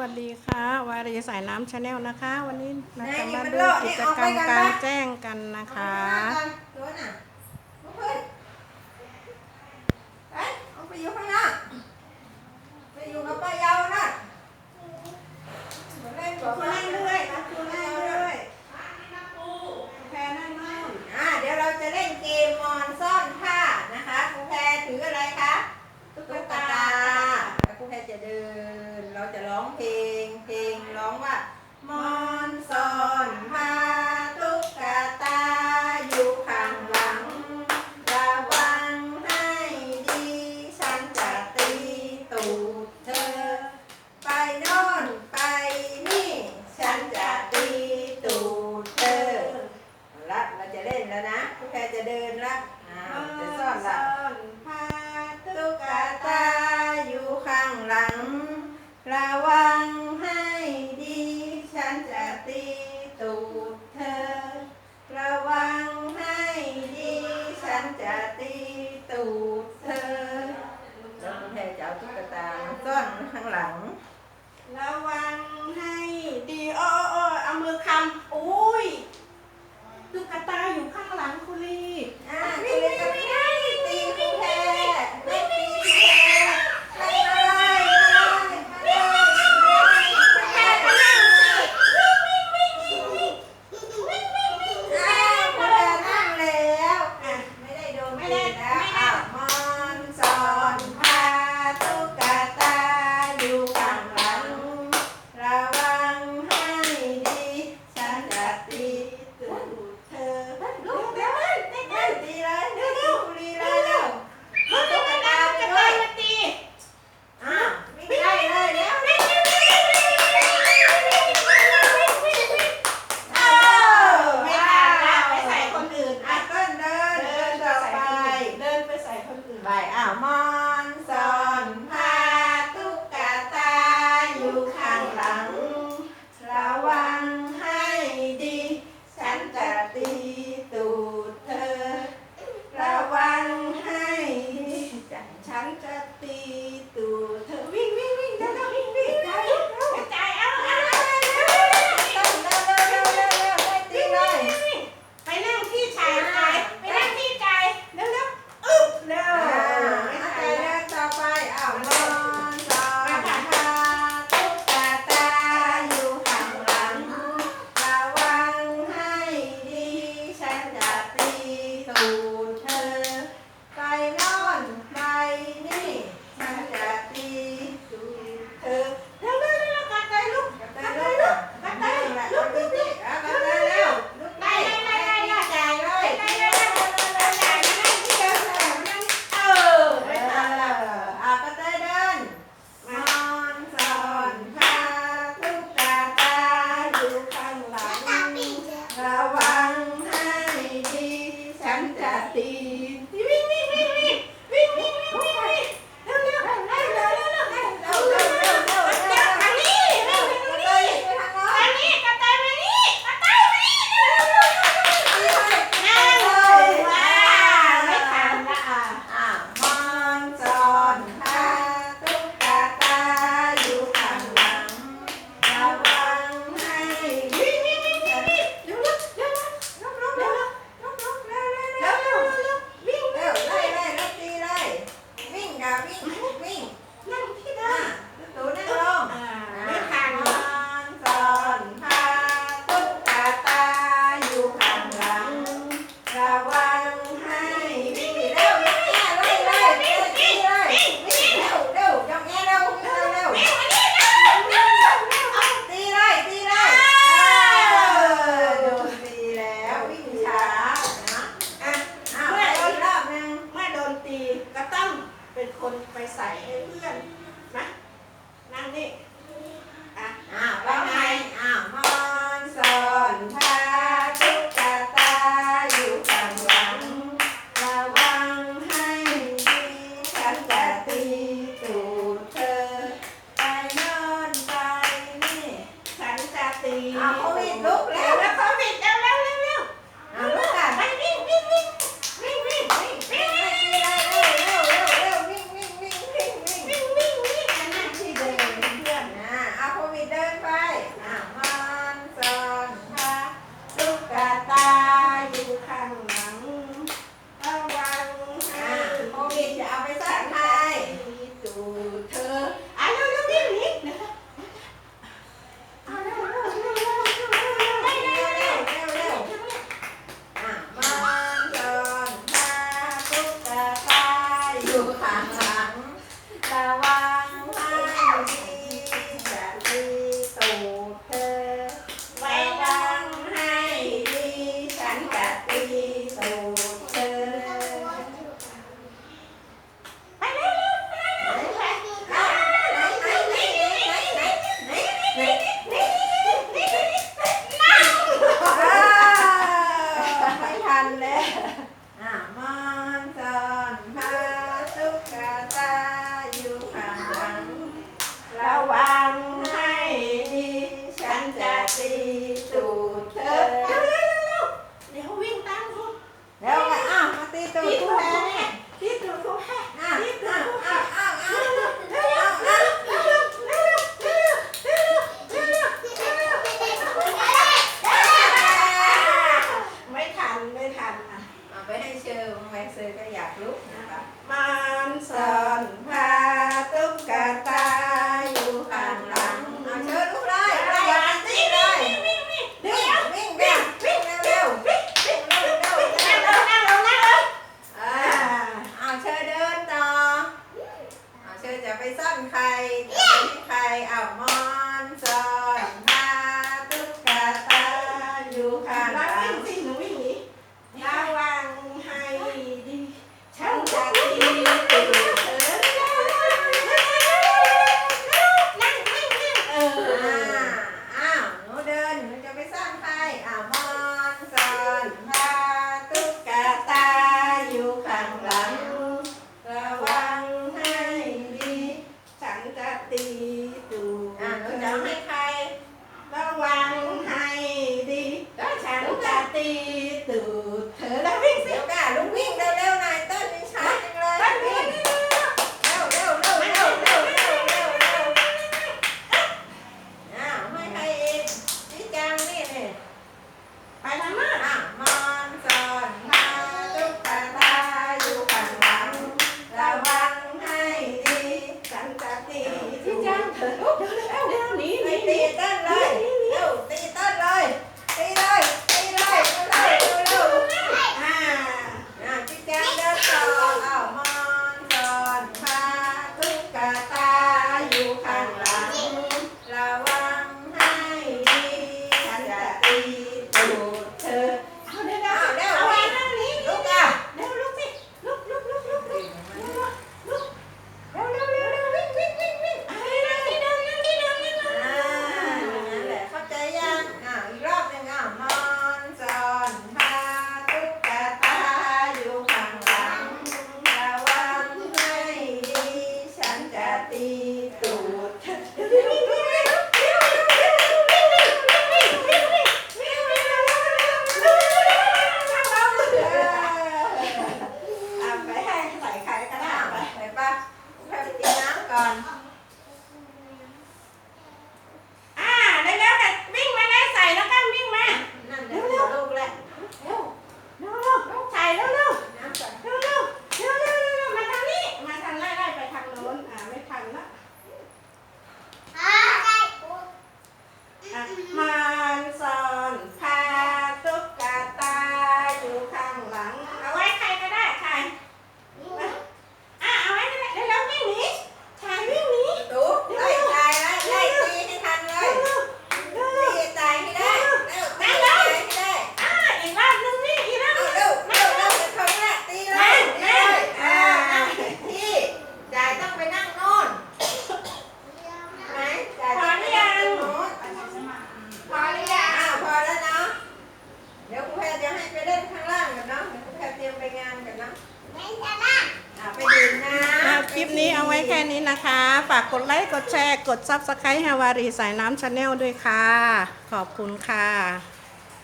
วัสดีค่ะ วารีสายน้ำชาแนลนะคะ วันนี้เราจะมาดูกิจกรรมการแจ้งกันนะคะไปอยู่ข้างหน้าไปอยู่กับป้ายาว หลัง ระวังให้ดีโอ้โอ้เอามือคำอุ้ยตุ๊กตาอยู่ข้างหลังคุณลีากกดไลค์กดแชร์ กดซับสไครต์ฮาวารีสายน้ำชาแนลด้วยค่ะ ขอบคุณค่ะ